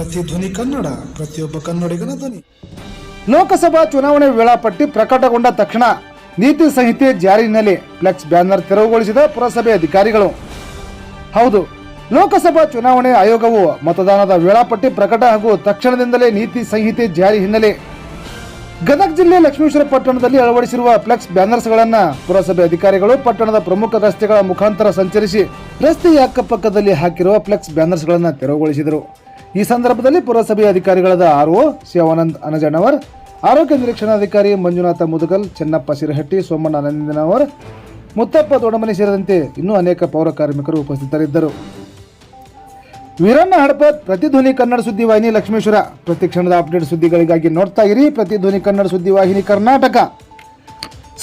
ಪ್ರತಿಧ್ವನಿ ಕನ್ನಡ, ಪ್ರತಿಯೊಬ್ಬ ಕನ್ನಡಿಗನ ಧ್ವನಿ. ಲೋಕಸಭಾ ಚುನಾವಣೆ ವೇಳಾಪಟ್ಟಿ ಪ್ರಕಟಗೊಂಡ ತಕ್ಷಣ ನೀತಿ ಸಂಹಿತೆ ಜಾರಿ ಹಿನ್ನೆಲೆ ಫ್ಲೆಕ್ಸ್ ಬ್ಯಾನರ್ ತೆರವುಗೊಳಿಸಿದ ಪುರಸಭೆ ಅಧಿಕಾರಿಗಳು. ಹೌದು, ಲೋಕಸಭಾ ಚುನಾವಣೆ ಆಯೋಗವು ಮತದಾನದ ವೇಳಾಪಟ್ಟಿ ಪ್ರಕಟ ಹಾಗೂ ತಕ್ಷಣದಿಂದಲೇ ನೀತಿ ಸಂಹಿತೆ ಜಾರಿ ಹಿನ್ನೆಲೆ ಗದಗ ಜಿಲ್ಲೆ ಲಕ್ಷ್ಮೇಶ್ವರ ಪಟ್ಟಣದಲ್ಲಿ ಅಳವಡಿಸಿರುವ ಫ್ಲೆಕ್ಸ್ ಬ್ಯಾನರ್ಸ್ಗಳನ್ನು ಪುರಸಭೆ ಅಧಿಕಾರಿಗಳು ಪಟ್ಟಣದ ಪ್ರಮುಖ ರಸ್ತೆಗಳ ಮುಖಾಂತರ ಸಂಚರಿಸಿ ರಸ್ತೆಯ ಅಕ್ಕಪಕ್ಕದಲ್ಲಿ ಹಾಕಿರುವ ಫ್ಲೆಕ್ಸ್ ಬ್ಯಾನರ್ಸ್ಗಳನ್ನು ತೆರವುಗೊಳಿಸಿದರು. ಈ ಸಂದರ್ಭದಲ್ಲಿ ಪುರಸಭೆ ಅಧಿಕಾರಿಗಳಾದ ಆರ್ ಒ ಶಿವಾನಂದ್ ಅನಜಣ್ಣವರ್, ಆರೋಗ್ಯ ನಿರೀಕ್ಷಣಾಧಿಕಾರಿ ಮಂಜುನಾಥ ಮುದಗಲ್, ಚೆನ್ನಪ್ಪ ಸಿರಹಟ್ಟಿ, ಸೋಮಣ್ಣ ನಂದಿನವರ್ ಮುತ್ತಪ್ಪ ದೊಡಮನಿ ಸೇರಿದಂತೆ ಇನ್ನೂ ಅನೇಕ ಪೌರ ಕಾರ್ಮಿಕರು ಉಪಸ್ಥಿತರಿದ್ದರು. ವೀರಣ್ಣ ಹಡಪದ್ ಪ್ರತಿಧ್ವನಿ ಕನ್ನಡ ಸುದ್ದಿವಾಹಿನಿ ಲಕ್ಷ್ಮೇಶ್ವರ. ಪ್ರತಿ ಕ್ಷಣದ ಅಪ್ಡೇಟ್ ಸುದ್ದಿಗಳಿಗಾಗಿ ನೋಡ್ತಾ ಇರಿ ಪ್ರತಿಧ್ವನಿ ಕನ್ನಡ ಸುದ್ದಿವಾಹಿನಿ ಕರ್ನಾಟಕ.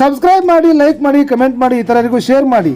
ಸಬ್ಸ್ಕ್ರೈಬ್ ಮಾಡಿ, ಲೈಕ್ ಮಾಡಿ, ಕಮೆಂಟ್ ಮಾಡಿ, ಇತರರಿಗೂ ಶೇರ್ ಮಾಡಿ.